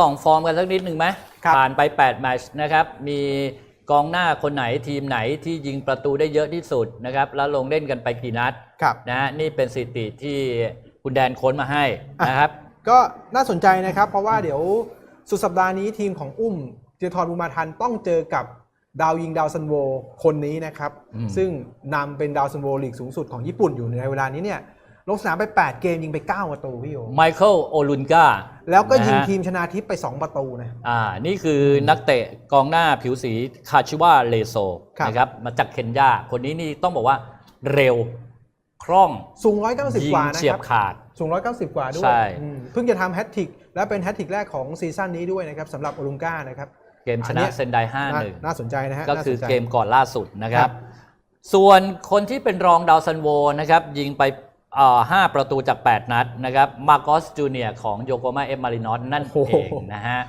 ส่องฟอร์มกันสักนิดหนึ่งไหมครับผ่านไป 8 แมตช์นะครับ มีกองหน้าคนไหนทีมไหนที่ยิงประตูได้เยอะที่สุดนะครับ แล้วลงเล่นกันไปกี่นัดครับนะฮะนี่เป็นสถิติที่คุณแดนค้นมาให้นะครับ ก็น่าสนใจนะครับ เพราะว่าเดี๋ยวสุดสัปดาห์นี้ทีมของอุ้มเจทรบุมาทันต้องเจอกับดาวยิงดาวซันโวคนนี้นะครับอืมซึ่งนำเป็นดาวซันโวลีกสูงสุดของญี่ปุ่นอยู่ในเวลานี้เนี่ย ลงสนามไป 8 เกมยิงไป 9 ประตูพี่โอไมเคิลโอลุนกาแล้วก็ยิงนะฮะทีมชนาทิพย์ไป 2 ประตูนะอ่านี่คือนักเตะกองหน้าผิวสีคาชิวาเลโซครับนะครับมาจากเคนยาคนนี้นี่ต้องบอกว่าเร็วคล่องสูงยิ190กงว่านะเฉียครับบขาด สูง 190 กว่าด้วยใช่อืมเพิ่งจะทำแฮตทริกและเป็นแฮตทริกแรกของซีซั่นนี้ด้วยนะครับสำหรับโอลุงกานะครับเกมชอันเนี้นะยเซนไดน่า5-1น่าสนใจนะฮะก็คือน่าสนใจเกมก่อนล่าสุดนะครัครับบส่วนคนที่เป็นรองดาวซันโวนะครับยิงไป เอ่อ5ประตูจาก 8 นัดนะครับมาโกสจูเนียของโยโกมาเอฟมารินอสนั่นเองนะฮะ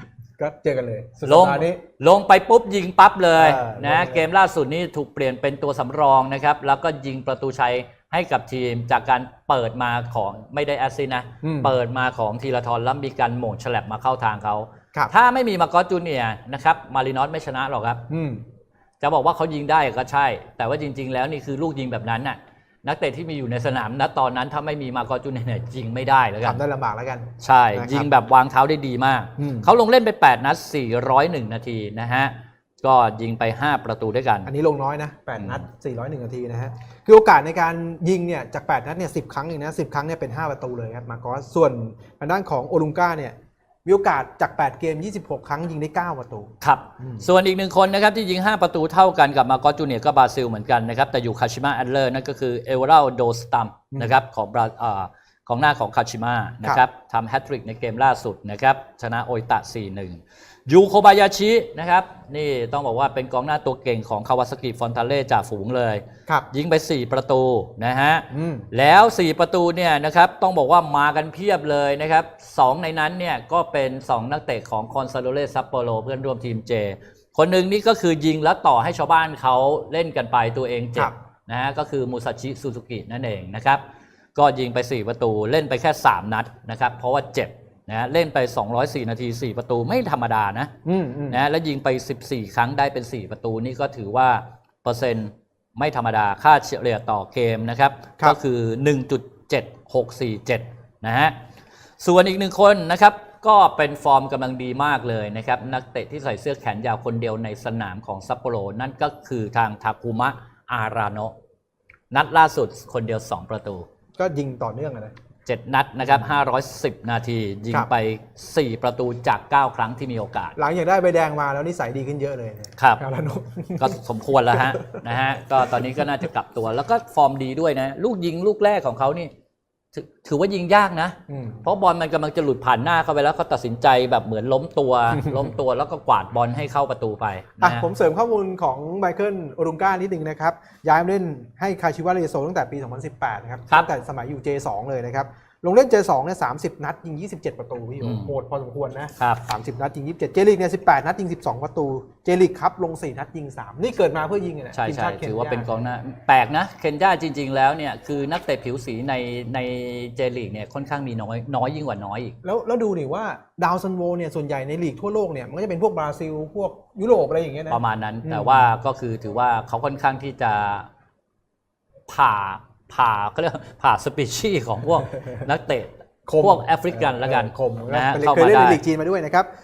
ก็เจอกันเลยสุดลสัปงดาห์นี้ ลงไปปุ๊บยิงปั๊บเลยเออนะลงเลย เกมล่าสุดนี้ถูกเปลี่ยนเป็นตัวสำรองนะครับ แล้วก็ยิงประตูชัยให้กับทีมจากการเปิดมาของไม่ได้แอสซิสต์นะ อืม เปิดมาของทีละทอนแล้วมีการโหม่งฉลับมาเข้าทางเขา ครับ ถ้าไม่มีมาโกสจูเนียนะครับมารินอสไม่ชนะหรอกครับ อืม จะบอกว่าเขายิงได้ก็ใช่ แต่ว่าจริง ๆ แล้วนี่คือลูกยิงแบบนั้นน่ะ นักเตะที่มีอยู่ในสนามณตอนนั้นถ้าไม่มีมาโกอจูเนียร์เนี่ยยิงไม่ได้แล้วกันทำได้ลำบากแล้วกัน ใช่นะครับยิงแบบวางเท้าได้ดีมาก อืม เขาลงเล่นไป 8 นัด 401 นาทีนะฮะ ก็ยิงไป 5 ประตูด้วยกัน อันนี้ลงน้อยนะอืม8นัด 401 นาทีนะฮะ คือโอกาสในการยิงเนี่ยจาก 8 นัดเนี่ย 10 ครั้งเองนะ 10 ครั้งเนี่ยเป็น 5 ประตูเลยครับ มาโกสส่วนทางด้านของโอลุงกาเนี่ย มีโอกาสจาก 8 เกม 26 ครั้งยิงได้ 9 ประตู ครับอืมส่วนอีกหนึ่งคนนะครับที่ยิง 5 ประตูเท่ากันกับมาโกอจูเนียร์ก็บราซิลเหมือนกันนะครับ แต่อยู่คาชิมะแอดเลอร์นั่นก็คือเอเวอราโดสตัมนะครับของบราอ่า ของหน้าของคาชิมะนะครับทำแฮตทริกในเกมล่าสุดนะครับชนะโออิตะ 4-1 ยูโคบายาชินะครับนี่ต้องบอกว่าเป็นกองหน้าตัวเก่งของคาวาซากิฟอนทาเล่จ่าฝูงเลยครับยิงไป 4 ประตูนะฮะอืมแล้ว 4 ประตูเนี่ยนะครับต้องบอกว่ามากันเพียบเลยนะครับสองในนั้นเนี่ยก็เป็น 2 นักเตะของคอนซาโดเลซัปโปโรเพื่อนร่วมทีมเจ คนหนึ่งนี่ก็คือยิงแล้วต่อให้ชาวบ้านเขาเล่นกันไปตัวเองเจ็ครับบนะฮะก็คือมูซาชิซูซูกินั่นเองนะครับ ก็ยิงไป 4 ประตูเล่นไปแค่ 3 นัดนะครับ เพราะว่าเจ็บนะฮะเล่นไป 204 นาที 4 ประตูไม่ธรรมดานะอืมอืมนะแล้วยิงไป 14 ครั้งได้เป็น 4 ประตูนี่ก็ถือว่า เปอร์เซ็นต์ไม่ธรรมดาค่าเฉลี่ยต่อเกมนะครับครับก็คือ 1.7647 นะฮะส่วนอีกหนึ่งคนนะครับก็เป็นฟอร์มกำลังดีมากเลยนะครับ นักเตะที่ใส่เสื้อแขนยาวคนเดียวในสนามของซัปโปโรนั่นก็คือทางทาคุมะอาราโนะนัดล่าสุดคนเดียว 2 ประตู ก็ยิงต่อเนื่องอะนะ7นัดนะครับ510 นาที ยิงครับ ไป 4 ประตูจาก 9 ครั้งที่มีโอกาส หลังจากได้ใบแดงมาแล้วนิสัยดีขึ้นเยอะเลยนะครับคาราโนก็สมควรแล้วฮะ นะฮะ ก็ตอนนี้ก็น่าจะกลับตัว แล้วก็ฟอร์มดีด้วยนะ ลูกยิงลูกแรกของเขานี่ ถอถือว่ายิงยากนะอืมเพราะบอลมันกำลังจะหลุดผ่านหน้าเข้าไปแล้วเขาตัดสินใจแบบเหมือนล้มตัว ล้มตัวแล้วก็กวาดบอลให้เข้าประตูไปอะนะฮะผมเสริมข้อมูลของไมเคิลโอรุงกานิดนึงนะครับ ย้ายมาเล่นให้คาชิวาเรโซตั้งแต่ปี 2018 นะครับครับตั้งแต่สมัยอยู่ J2 เลยนะครับ ลงเล่น J2 เนี่ย30 นัดยิง 27 ประตูพี่อืม โหดพอสมควรนะครับ 30 นัดยิง 27 เจลิกเนี่ย18 นัดยิง 12 ประตู เจลิกครับลง 4 นัดยิง 3 นี่เกิดมาเพื่อยิงเลยนะใช่ทีมใช่ชาติคนยถือว่าเป็นกองหน้า แปลกนะ เคนยาจริง ๆ แล้วเนี่ยคือนักเตะผิวสีในในเจลีกเนี่ยค่อนข้างมีน้อยน้อยยิ่งกว่าน้อยอีก แล้วแล้วดูนี่ว่าดาวซันโวเนี่ยส่วนใหญ่ในลีกทั่วโลกเนี่ยมันก็จะเป็นพวกบราซิล พวกยุโรปอะไรอย่างเงี้ยนะ ประมาณนั้น อืม แต่ว่าก็คือถือว่าเขาค่อนข้างที่จะผ่า ผ่าก็เรียกว่าผ่าสปีชีส์ของพวกนักเตะคมพวกแอฟริกันแล้วกันเออคมนะฮะเป็นเข้าเคยมาเล่นได้ในลีกจีนมาด้วยนะครับ